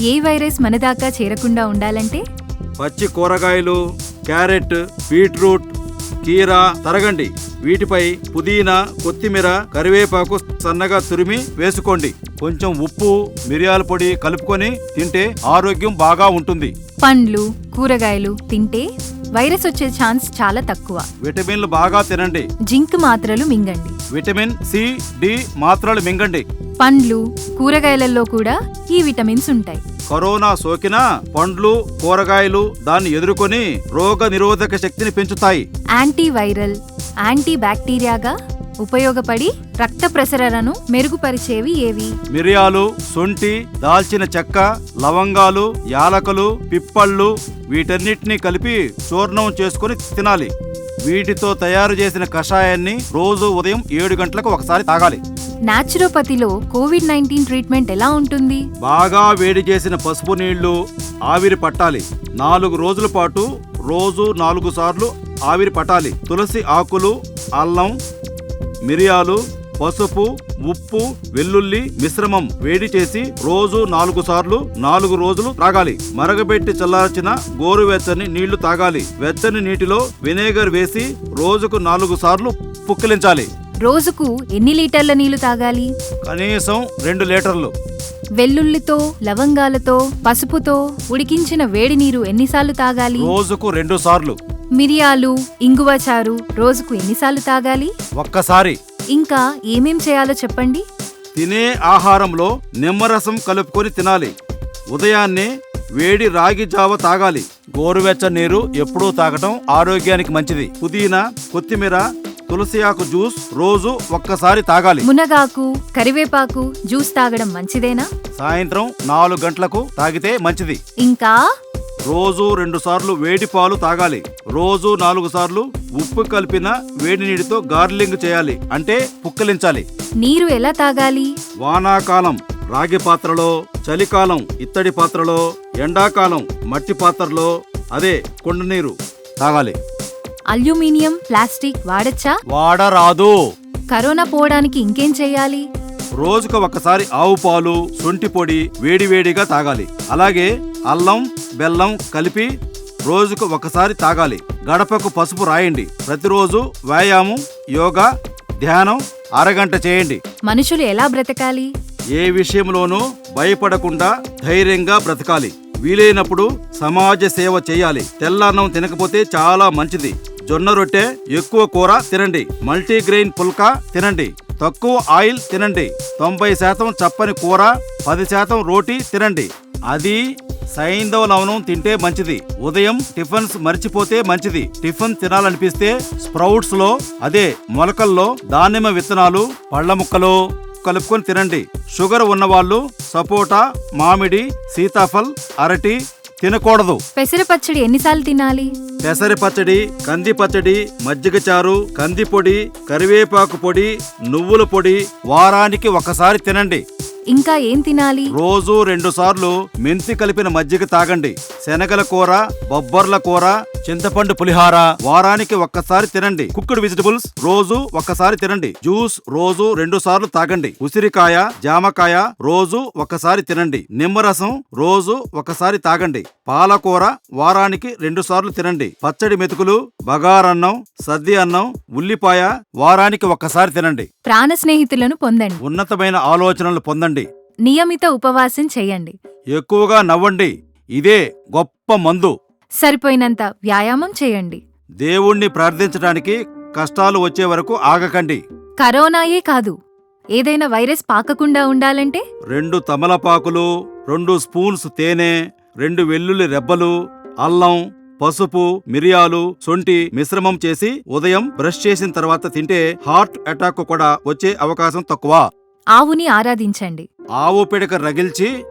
ఏ virus మన దాకా చేరకుండా ఉండాలంటే? పచ్చి కూరగాయలు క్యారెట్ బీట్రూట్ కీర తరగండి. వీటిపై పుదీనా కొత్తిమీర కరివేపాకు సన్నగా తురిమి వేసుకోండి. కొంచెం ఉప్పు మిరియాల పొడి కలుపుకొని తింటే ఆరోగ్యం బాగా ఉంటుంది. పండ్లు కూరగాయలు తింటే వైరస్ వచ్చే ఛాన్స్ చాలా తక్కువ. విటమిన్లు బాగా తినండి. జింక్ మాత్రలు మింగండి. విటమిన్ సి డి మాత్రలు మింగండి. పండ్లు కూరగాయలలో కూడా ఈ విటమిన్స్ ఉంటాయి. కరోనా సోకినా పండ్లు కూరగాయలు దాన్ని ఎదుర్కొని రోగ నిరోధక శక్తిని పెంచుతాయి. యాంటీవైరల్ యాంటీ బ్యాక్టీరియాగా ఉపయోగపడి రక్త ప్రసరణను మెరుగుపరిచేవి ఏవి? మిరియాలు సొంటి దాల్చిన చెక్క లవంగాలు యాలకులు పిప్పళ్ళు వీటన్నిటిని కలిపి చూర్ణం చేసుకొని తినాలి. వీటితో తయారు చేసిన కషాయాన్ని రోజు ఉదయం ఏడు గంటలకు ఒకసారి తాగాలి. నాచురోపతిలో కోవిడ్ నైన్టీన్ ట్రీట్మెంట్ ఎలా ఉంటుంది? బాగా వేడి చేసిన పసుపు నీళ్ళు ఆవిరి పట్టాలి. నాలుగు రోజుల పాటు రోజు నాలుగు సార్లు ఆవిరి పట్టాలి. తులసి ఆకులు అల్లం మిరియాలు పసుపు ఉప్పు వెల్లుల్లి మిశ్రమం వేడి చేసి రోజు నాలుగు సార్లు నాలుగు రోజులు త్రాగాలి. మరగబెట్టి చల్లార్చిన గోరువెచ్చని నీళ్ళు తాగాలి. వెచ్చని నీటిలో వినేగర్ వేసి రోజుకు నాలుగు సార్లు పుక్కిలించాలి. రోజుకు ఎన్ని లీటర్ల నీళ్ళు తాగాలి? కనీసం రెండు లీటర్లు. వెల్లుల్లితో లవంగాలతో పసుపుతో ఉడికించిన వేడి నీరు ఎన్నిసార్లు తాగాలి? రోజుకు రెండు సార్లు. మిరియాలు ఇంగువ చారు రోజుకు ఎన్నిసార్లు తాగాలి? ఒక్కసారి. ఇంకా ఏమేం చేయాలో చెప్పండి? తినే ఆహారంలో నిమ్మరసం కలుపుకొని తినాలి. ఉదయాన్నే వేడి రాగి జావ తాగాలి. గోరువెచ్చ నీరు ఎప్పుడూ తాగటం ఆరోగ్యానికి మంచిది. పుదీనా కొత్తిమీర తులసి ఆకు జ్యూస్ రోజు ఒక్కసారి తాగాలి. మునగాకు కరివేపాకు జ్యూస్ తాగడం మంచిదేనా? సాయంత్రం నాలుగు గంటలకు తాగితే మంచిది. ఇంకా? రోజు రెండు సార్లు వేడి పాలు తాగాలి. రోజు నాలుగు సార్లు ఉప్పు కలిపిన వేడి నీటితో గార్లింగ్ చేయాలి అంటే పుక్కలించాలి. నీరు ఎలా తాగాలి? వానాకాలం రాగి పాత్రలో చలికాలం ఇత్తడి పాత్రలో ఎండాకాలం మట్టి పాత్రలో అదే కుండ నీరు తాగాలి. అల్యూమినియం ప్లాస్టిక్ వాడచ్చా? వాడరాదు. కరోనా పోవడానికి ఇంకేం చేయాలి? రోజుకు ఒక్కసారి ఆవు పాలు శొంఠి పొడి వేడివేడిగా తాగాలి. అలాగే అల్లం బెల్లం కలిపి రోజుకు ఒకసారి తాగాలి. గడపకు పసుపు రాయండి. ప్రతిరోజు వ్యాయామం యోగా ధ్యానం అరగంట చేయండి. మనుషులు ఎలా బ్రతకాలి? ఏ విషయంలోనూ భయపడకుండా ధైర్యంగా బ్రతకాలి. వీలైనప్పుడు సమాజ సేవ చేయాలి. తెల్లన్నం తినకపోతే చాలా మంచిది. జొన్న రొట్టె ఎక్కువ కూర తినండి. మల్టీగ్రెయిన్ పుల్కా తినండి. తక్కువ ఆయిల్ తినండి. తొంభై శాతం చప్పని కూర పది శాతం రోటీ తినండి. అది సైంధవ లవణం తింటే మంచిది. ఉదయం టిఫిన్స్ మర్చిపోతే మంచిది. టిఫిన్ తినాలనిపిస్తే స్ప్రౌట్స్లో అదే మొలకల్లో దానిమ్మ విత్తనాలు పళ్ళ ముక్కలు కలుపుకొని తినండి. షుగర్ ఉన్నవాళ్ళు సపోటా మామిడి సీతాఫల్ అరటి తినకూడదు. పెసర పచ్చడి ఎన్నిసార్లు తినాలి? పెసరి పచ్చడి కంది పచ్చడి మజ్జిగ చారు కంది పొడి కరివేపాకు పొడి నువ్వుల పొడి వారానికి ఒకసారి తినండి. ఇంకా ఏం తినాలి? రోజు రెండు సార్లు మెంతి కలిపిన మజ్జిగ తాగండి. శనగల కూర బొబ్బర్ల కూర చింతపండు పులిహార వారానికి ఒక్కసారి తినండి. కుక్కుడు వెజిటబుల్స్ రోజు ఒక్కసారి తినండి. జ్యూస్ రోజు రెండు సార్లు తాగండి. ఉసిరికాయ జామకాయ రోజు ఒక్కసారి తినండి. నిమ్మరసం రోజు ఒకసారి తాగండి. పాలకూర వారానికి రెండు సార్లు తినండి. పచ్చడి మెతుకులు బగారన్నం సద్ది అన్నం ఉల్లిపాయ వారానికి ఒక్కసారి తినండి. ప్రాణ స్నేహితులను పొందండి. ఉన్నతమైన ఆలోచనలు పొందండి. నియమిత ఉపవాసం చేయండి. ఎక్కువగా నవ్వండి. ఇదే గొప్ప మందు. సరిపోయినంత వ్యాయామం చేయండి. దేవుణ్ణి ప్రార్థించడానికి కష్టాలు వచ్చే వరకు ఆగకండి. కరోనాయే కాదు. ఏదైనా వైరస్ పాకకుండా ఉండాలంటే? రెండు తమలపాకులు రెండు స్పూన్స్ తేనె రెండు వెల్లుల్లి రెబ్బలు అల్లం పసుపు మిరియాలు సొంటి మిశ్రమం చేసి ఉదయం బ్రష్ చేసిన తర్వాత తింటే హార్ట్ అటాక్ కూడా వచ్చే అవకాశం తక్కువ. ఆవుని ఆరాధించండి. ఆవు పిడక రగిల్చి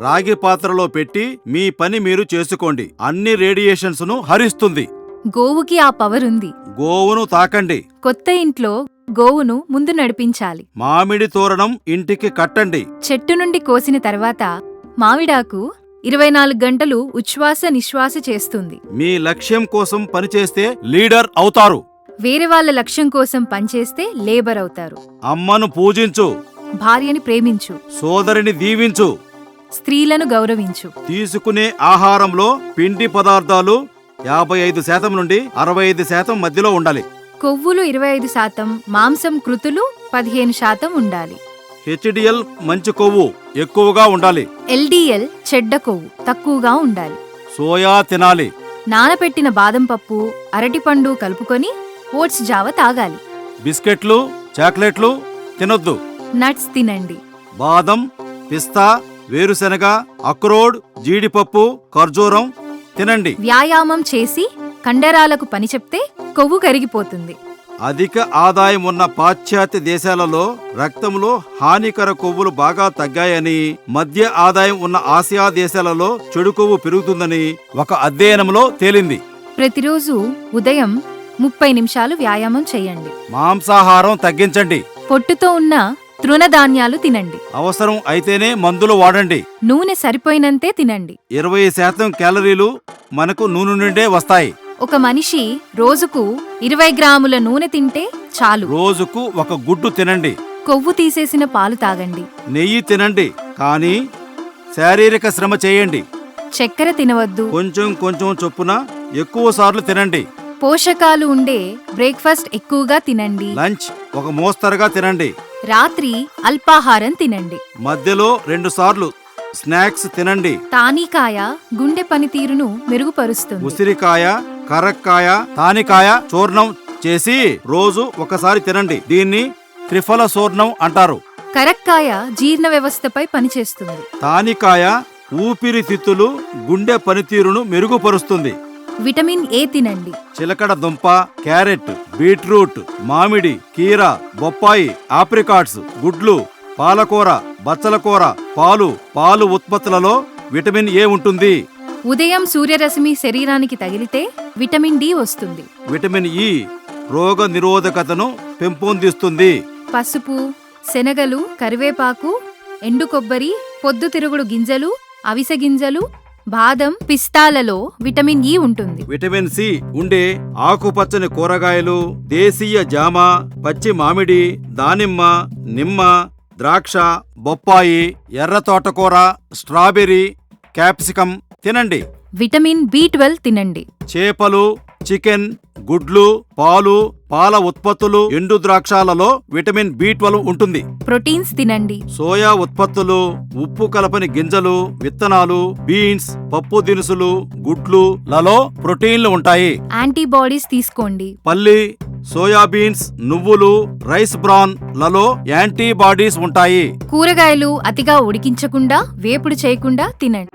రాగి పాత్రలో పెట్టి మీ పని మీరు చేసుకోండి. అన్ని రేడియేషన్స్ను హరిస్తుంది. గోవుకి ఆ పవర్ ఉంది గోవును తాకండి. కొత్త ఇంట్లో గోవును ముందు నడిపించాలి. మామిడి తోరణం ఇంటికి కట్టండి. చెట్టు నుండి కోసిన తర్వాత మామిడాకు ఇరవై నాలుగు గంటలు ఉచ్ఛ్వాస నిశ్వాస చేస్తుంది. మీ లక్ష్యం కోసం పనిచేస్తే లీడర్ అవుతారు. వేరే వాళ్ళ లక్ష్యం కోసం పనిచేస్తే లేబర్ అవుతారు. అమ్మను పూజించు. భార్యని ప్రేమించు. సోదరిని దీవించు. స్త్రీలను గౌరవించు. తీసుకునే ఆహారంలో పిండి పదార్థాలు యాభై ఐదు శాతం నుండి అరవై ఐదు శాతం మధ్యలో ఉండాలి. కొవ్వులు ఇరవై ఐదు శాతం మాంసం కృతులు పదిహేను శాతం ఉండాలి. హెచ్డిఎల్ మంచి కొవ్వు ఎక్కువగా ఉండాలి. ఎల్డిఎల్ చెడ్డ కొవ్వు తక్కువగా ఉండాలి. సోయా తినాలి. నానపెట్టిన బాదం పప్పు అరటిపండు కలుపుకొని ఓట్స్ జావ తాగాలి. బిస్కెట్లు చాక్లెట్లు తినొద్దు. నట్స్ తినండి. బాదం పిస్తా వేరుశెనగ అక్రోడ్ జీడిపప్పు ఖర్జూరం తినండి. వ్యాయామం చేసి కండరాలకు పని చెప్తే కొవ్వు కరిగిపోతుంది. అధిక ఆదాయం ఉన్న పాశ్చాత్య దేశాలలో రక్తంలో హానికర కొవ్వులు బాగా తగ్గాయని మధ్య ఆదాయం ఉన్న ఆసియా దేశాలలో చెడు కొవ్వు పెరుగుతుందని ఒక అధ్యయనంలో తేలింది. ప్రతిరోజు ఉదయం ముప్పై నిమిషాలు వ్యాయామం చేయండి. మాంసాహారం తగ్గించండి. పొట్టుతో ఉన్న తృణధాన్యాలు తినండి. అవసరం అయితేనే మందులు వాడండి. నూనె సరిపోయినంతే తినండి. ఇరవై శాతం క్యాలరీలు మనకు నూనె నుండే వస్తాయి. ఒక మనిషి రోజుకు ఇరవై గ్రాముల నూనె తింటే చాలు. రోజుకు ఒక గుడ్డు తినండి. కొవ్వు తీసేసిన పాలు తాగండి. నెయ్యి తినండి కానీ శారీరక శ్రమ చేయండి. చక్కెర తినవద్దు. కొంచెం కొంచెం చొప్పున ఎక్కువ సార్లు తినండి. పోషకాలు ఉండే బ్రేక్ఫాస్ట్ ఎక్కువగా తినండి. లంచ్ ఒక మోస్తరుగా తినండి. రాత్రి అల్పాహారం తినండి. మధ్యలో రెండు సార్లు స్నాక్స్ తినండి. తానీకాయ గుండె పనితీరును మెరుగుపరుస్తుంది. ఉసిరికాయ కరక్కాయ తానికాయ చూర్ణం చేసి రోజు ఒకసారి తినండి. దీన్ని త్రిఫల చూర్ణం అంటారు. కరక్కాయ జీర్ణ వ్యవస్థపై పనిచేస్తుంది. తానికాయ ఊపిరితిత్తులు గుండె పనితీరును మెరుగుపరుస్తుంది. విటమిన్ ఏ తినండి. చిలకడ దుంప క్యారెట్ బీట్రూట్ మామిడి కీర బొప్పాయి ఆప్రికాట్స్ గుడ్లు పాలకూర బచ్చల కూర పాలు పాలు ఉత్పత్తులలో విటమిన్ ఏ ఉంటుంది? ఉదయం సూర్యరశ్మి శరీరానికి తగిలితే విటమిన్ డి వస్తుంది. విటమిన్ ఇ రోగ నిరోధకతను పెంపొందిస్తుంది. పసుపు శనగలు కరివేపాకు ఎండు కొబ్బరి పొద్దుతిరుగుడు గింజలు అవిసె గింజలు బాదం పిస్తాలలో విటమిన్ ఇ ఉంటుంది. విటమిన్ సి ఉండే ఆకుపచ్చని కూరగాయలు దేశీయ జామ పచ్చి మామిడి దానిమ్మ నిమ్మ ద్రాక్ష బొప్పాయి ఎర్ర తోటకూర స్ట్రాబెర్రీ క్యాప్సికం తినండి. విటమిన్ బి ట్వెల్వ్ తినండి. చేపలు చికెన్ గుడ్లు పాలు పాల ఉత్పత్తులు ఎండు ద్రాక్షాలలో విటమిన్ బి ట్వెల్వ్ ఉంటుంది. ప్రోటీన్స్ తినండి. సోయా ఉత్పత్తులు ఉప్పు కలపని గింజలు విత్తనాలు బీన్స్ పప్పు దినుసులు గుడ్లు లలో ప్రోటీన్లు ఉంటాయి. యాంటీబాడీస్ తీసుకోండి. పల్లి సోయాబీన్స్ నువ్వులు రైస్ బ్రాన్లలో యాంటీబాడీస్ ఉంటాయి. కూరగాయలు అతిగా ఉడికించకుండా వేపుడు చేయకుండా తినండి.